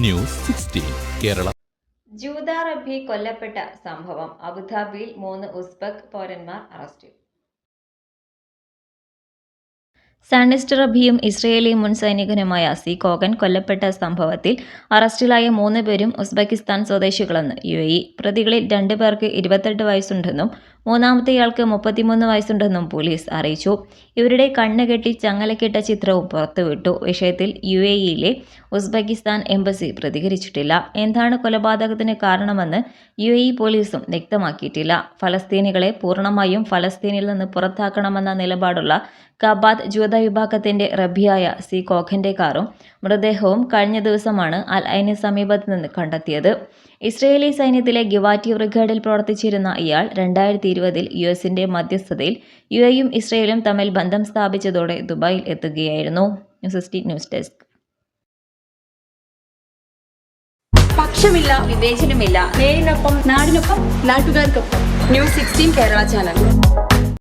News sixteen Kerala. ജൂത റബ്ബി കൊല്ലപ്പെട്ട സംഭവം. അബുദാബിയിൽ മൂന്ന് ഉസ്ബക് പൗരന്മാർ അറസ്റ്റിൽ സാനിസ്റ്റ് റബിയും ഇസ്രയേലി മുൻ സൈനികനുമായ സി കോഗൻ കൊല്ലപ്പെട്ട സംഭവത്തിൽ അറസ്റ്റിലായ മൂന്ന് പേരും ഉസ്ബെക്കിസ്ഥാൻ സ്വദേശികളെന്ന് യു എ ഇ. പ്രതികളിൽ രണ്ടു പേർക്ക് ഇരുപത്തെട്ട് വയസ്സുണ്ടെന്നും മൂന്നാമത്തെയാൾക്ക് മുപ്പത്തിമൂന്ന് വയസ്സുണ്ടെന്നും പോലീസ് അറിയിച്ചു. ഇവരുടെ കണ്ണ് കെട്ടി ചങ്ങലക്കിട്ട ചിത്രവും പുറത്തുവിട്ടു. വിഷയത്തിൽ യു എ ഇയിലെ ഉസ്ബെക്കിസ്ഥാൻ എംബസി പ്രതികരിച്ചിട്ടില്ല. എന്താണ് കൊലപാതകത്തിന് കാരണമെന്ന് യു എ ഇ പോലീസും വ്യക്തമാക്കിയിട്ടില്ല. ഫലസ്തീനികളെ പൂർണമായും ഫലസ്തീനിൽ നിന്ന് പുറത്താക്കണമെന്ന നിലപാടുള്ള കബാദ് ജൂത വിഭാഗത്തിന്റെ റബിയായ സി കോഖന്റെ കാറും മൃതദേഹവും കഴിഞ്ഞ ദിവസമാണ് അൽ ഐന് സമീപത്ത് നിന്ന് കണ്ടെത്തിയത്. ഇസ്രയേലി സൈന്യത്തിലെ ഗിവാറ്റി ബ്രിഗേഡിൽ പ്രവർത്തിച്ചിരുന്ന ഇയാൾ രണ്ടായിരത്തി ഇരുപതിൽ യു എസിന്റെ മധ്യസ്ഥതയിൽ യു എയും ഇസ്രയേലും തമ്മിൽ ബന്ധം സ്ഥാപിച്ചതോടെ ദുബായിൽ എത്തുകയായിരുന്നു. News news desk. പക്ഷമില്ല വിവേചനമില്ല. നേരിനൊപ്പം നാടിനൊപ്പം നാട്ടുകാർക്കൊപ്പം. News sixteen Kerala channel.